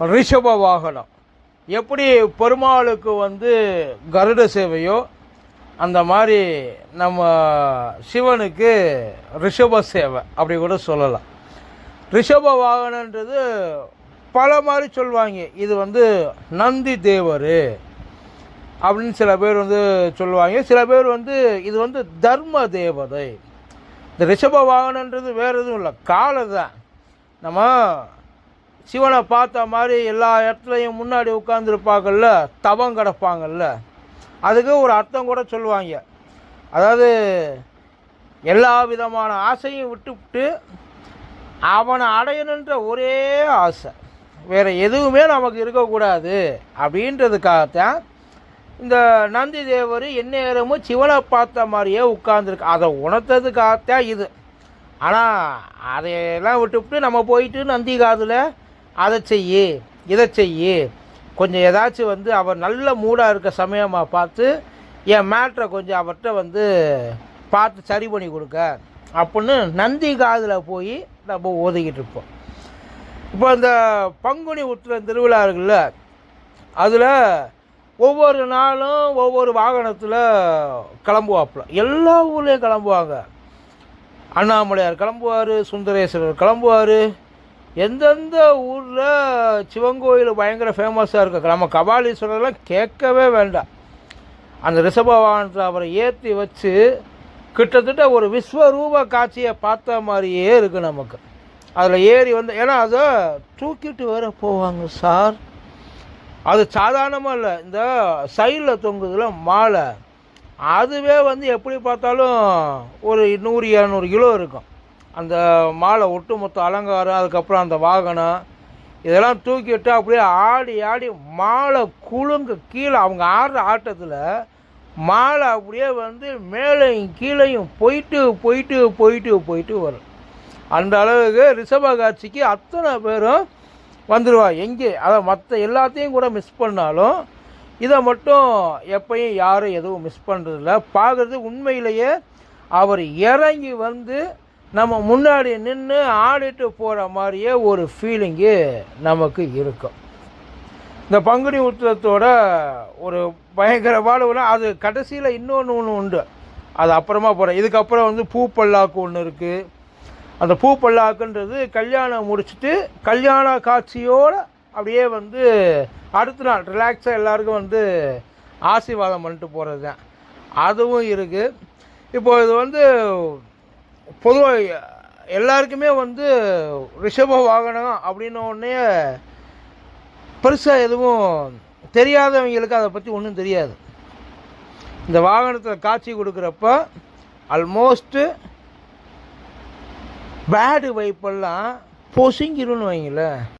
ரிஷப வாகனம். எப்படி பெருமாளுக்கு வந்து கருட சேவையோ அந்த மாதிரி நம்ம சிவனுக்கு ரிஷப சேவை அப்படி கூட சொல்லலாம். ரிஷப வாகனன்றது பல மாதிரி சொல்லுவாங்க இது வந்து நந்தி தேவர் அப்படின்னு சில பேர் வந்து சொல்லுவாங்க சில பேர் வந்து இது வந்து தர்ம தேவதை. இந்த ரிஷப வாகனன்றது வேறு எதுவும் இல்லை. காலை தான். நம்ம சிவனை பார்த்த மாதிரி எல்லா இடத்துலையும் முன்னாடி உட்காந்துருப்பாங்கல்ல தவம் கிடப்பாங்கல்ல. அதுக்கு ஒரு அர்த்தம் கூட சொல்லுவாங்க. அதாவது எல்லா விதமான ஆசையும் விட்டுவிட்டு அவனை அடையணுன்ற ஒரே ஆசை. வேறு எதுவுமே நமக்கு இருக்கக்கூடாது அப்படின்றதுக்காகத்தான் இந்த நந்தி தேவர் எந்நேரமும் சிவனை பார்த்த மாதிரியே உட்கார்ந்துருக்கு. அதை உணர்த்ததுக்காகத்தான் இது. ஆனால் அதையெல்லாம் விட்டுவிட்டு நம்ம போயிட்டு நந்தி காதில் அதை செய்யி இதை செய்யி. கொஞ்சம் ஏதாச்சும் வந்து அவர் நல்ல மூடாக இருக்க சமயமாக பார்த்து என் மேட்ரை கொஞ்சம் அவர்கிட்ட வந்து பார்த்து சரி பண்ணி கொடுக்க அப்படின்னு நந்தி காதில் போய் நம்ம ஓதிக்கிட்டு இருப்போம். இப்போ இந்த பங்குனி உத்திர திருவிழா இருக்குல்ல அதில் ஒவ்வொரு நாளும் ஒவ்வொரு வாகனத்தில் கிளம்புவாப்புல. எல்லா ஊர்லேயும் கிளம்புவாங்க. அண்ணாமலையார் கிளம்புவார் சுந்தரேஸ்வரர் கிளம்புவார். எந்தெந்த ஊரில் சிவன் கோயில் பயங்கர ஃபேமஸாக இருக்கு. நம்ம கபாலீஸ்வரர்லாம் கேட்கவே வேண்டாம். அந்த ரிஷப அவரை ஏற்றி வச்சு கிட்டத்தட்ட ஒரு விஸ்வரூப காட்சியை பார்த்த மாதிரியே இருக்குது நமக்கு. அதில் ஏறி வந்து ஏன்னா அதை தூக்கிட்டு வேற போவாங்க சார். அது சாதாரணமாக இல்லை. இந்த சைடில் தொங்குதுல மாலை. அதுவே வந்து எப்படி பார்த்தாலும் ஒரு நூறு இரநூறு கிலோ இருக்கும். அந்த மாலை ஒட்டுமொத்த அலங்காரம் அதுக்கப்புறம் அந்த வாகனம் இதெல்லாம் தூக்கிட்டு அப்படியே ஆடி ஆடி மாலை குழுங்க கீழே அவங்க ஆடுற ஆட்டத்தில் மாலை அப்படியே வந்து மேலேயும் கீழேயும் போயிட்டு போயிட்டு போயிட்டு போயிட்டு வரும். அந்த அளவுக்கு ரிஷப காட்சிக்கு அத்தனை பேரும் வந்துடுவா எங்கே? அதை மற்ற எல்லாத்தையும் கூட மிஸ் பண்ணாலும் இதை மட்டும் எப்பயும் யாரும் எதுவும் மிஸ் பண்ணுறதில்ல பார்க்குறது உண்மையிலேயே அவர் இறங்கி வந்து நம்ம முன்னாடி நின்று ஆடிட்டு போகிற மாதிரியே ஒரு ஃபீலிங்கு நமக்கு இருக்கும். இந்த பங்குனி உத்திரத்தோட ஒரு பயங்கர வாழ்வுனா அது கடைசியில் இன்னொன்று ஒன்று உண்டு. அது அப்புறமா போகிறேன் இதுக்கப்புறம் வந்து பூ பல்லாக்கு ஒன்று இருக்குது அந்த பூ பல்லாக்குன்றது கல்யாணம் முடிச்சுட்டு கல்யாண காட்சியோடு அப்படியே வந்து அடுத்த நாள் ரிலாக்ஸாக எல்லாருக்கும் வந்து ஆசீர்வாதம் பண்ணிட்டு போகிறது தான் அதுவும் இருக்குது இப்போ இது வந்து பொதுவாக எல்லாருக்குமே வந்து ரிஷப வாகனம் அப்படின்னோடனே பெருசாக எதுவும் தெரியாதவங்களுக்கு அதை பற்றி ஒன்றும் தெரியாது. இந்த வாகனத்தில் காட்சி கொடுக்குறப்ப ஆல்மோஸ்ட்டு பேடு வைப்பெல்லாம் பொசுங்கிருன்னு வைங்களேன்.